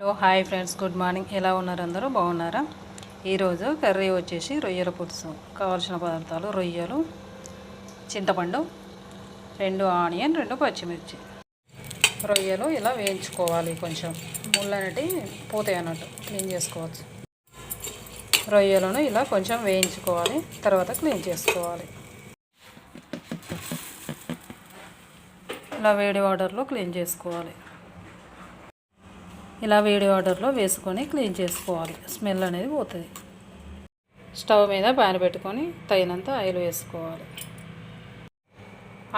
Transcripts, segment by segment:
Hello hi friends good morning. ఎలా ఉన్నారు అందరూ? బాగున్నారా? ఈరోజు కర్రీ వచ్చేసి రొయ్యల పులుసు. కావాల్సిన పదార్థాలు రొయ్యలు చింతపండు రెండు ఆనియన్ రెండు పచ్చిమిర్చి. రొయ్యలు ఇలా వేయించుకోవాలి కొంచెం. ముళ్ళు అనేటి పోతాయి అన్నట్టు. క్లీన్ చేసుకోవచ్చు. రొయ్యలను ఇలా కొంచెం వేయించుకోవాలి. తర్వాత క్లీన్ చేసుకోవాలి. ఇలా వేడి వాటర్లో క్లీన్ చేసుకోవాలి. ఇలా వేడి వాటర్లో వేసుకొని క్లీన్ చేసుకోవాలి. స్మెల్ అనేది పోతుంది. స్టవ్ మీద ప్యాన్ పెట్టుకొని తగినంత ఆయిల్ వేసుకోవాలి.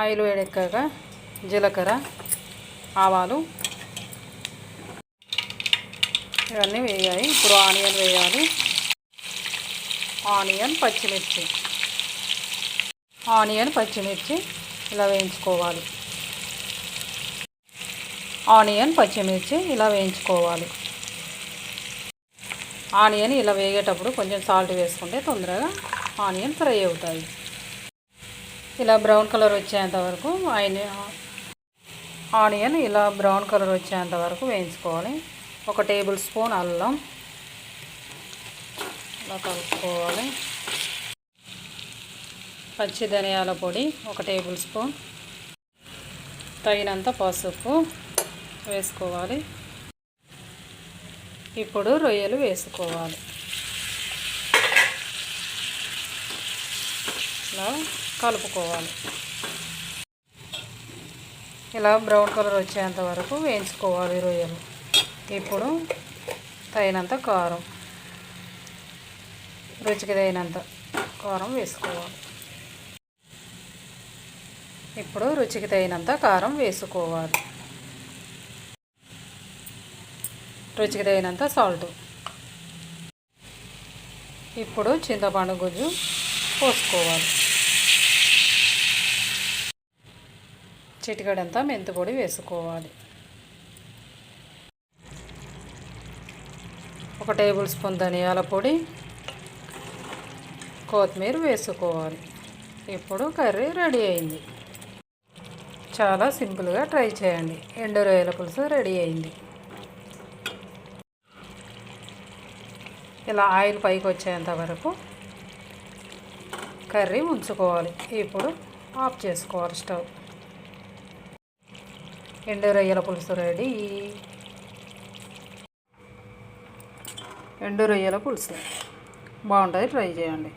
ఆయిల్ వేడెక్కాక జీలకర్ర ఆవాలు ఇవన్నీ వేయాలి. ఇప్పుడు ఆనియన్ వేయాలి. ఆనియన్ పచ్చిమిర్చి. ఆనియన్ పచ్చిమిర్చి ఇలా వేయించుకోవాలి. ఆనియన్ పచ్చిమిర్చి ఇలా వేయించుకోవాలి. ఆనియన్ ఇలా వేగేటప్పుడు కొంచెం సాల్ట్ వేసుకుంటే తొందరగా ఆనియన్ ఫ్రై అవుతాయి. ఇలా బ్రౌన్ కలర్ వచ్చేంత వరకు ఆనియన్ ఇలా బ్రౌన్ కలర్ వచ్చేంత వరకు వేయించుకోవాలి. ఒక టేబుల్ స్పూన్ అల్లం ఇలా కలుపుకోవాలి. పచ్చి ధనియాల పొడి ఒక టేబుల్ స్పూన్. తగినంత పసుపు. వేసుకోవాలి. ఇప్పుడు రొయ్యలు వేసుకోవాలి. ఇలా కలుపుకోవాలి. ఇలా బ్రౌన్ కలర్ వచ్చేంత వరకు వేయించుకోవాలి రొయ్యలు. ఇప్పుడు తగినంత కారం రుచికి తగినంత కారం వేసుకోవాలి. ఇప్పుడు రుచికి తగినంత కారం వేసుకోవాలి. రుచికి తగినంత సాల్ట్. ఇప్పుడు చింతపండు గుజ్జు పోసుకోవాలి. చిటికడంతా మెంతి పొడి వేసుకోవాలి. ఒక టేబుల్ స్పూన్ ధనియాల పొడి కొత్తిమీర వేసుకోవాలి. ఇప్పుడు కర్రీ రెడీ అయింది. చాలా సింపుల్గా ట్రై చేయండి. ఎండు రొయ్యల పులుసు రెడీ అయింది. ఇలా ఆయిల్ పైకి వచ్చేంత వరకు కర్రీ ఉంచుకోవాలి ఇప్పుడు ఆఫ్ చేసుకోవాలి స్టవ్. ఎండు రొయ్యల పులుసు రెడీ. ఎండు రొయ్యల పులుసు. బాగుంటుంది ట్రై చేయండి.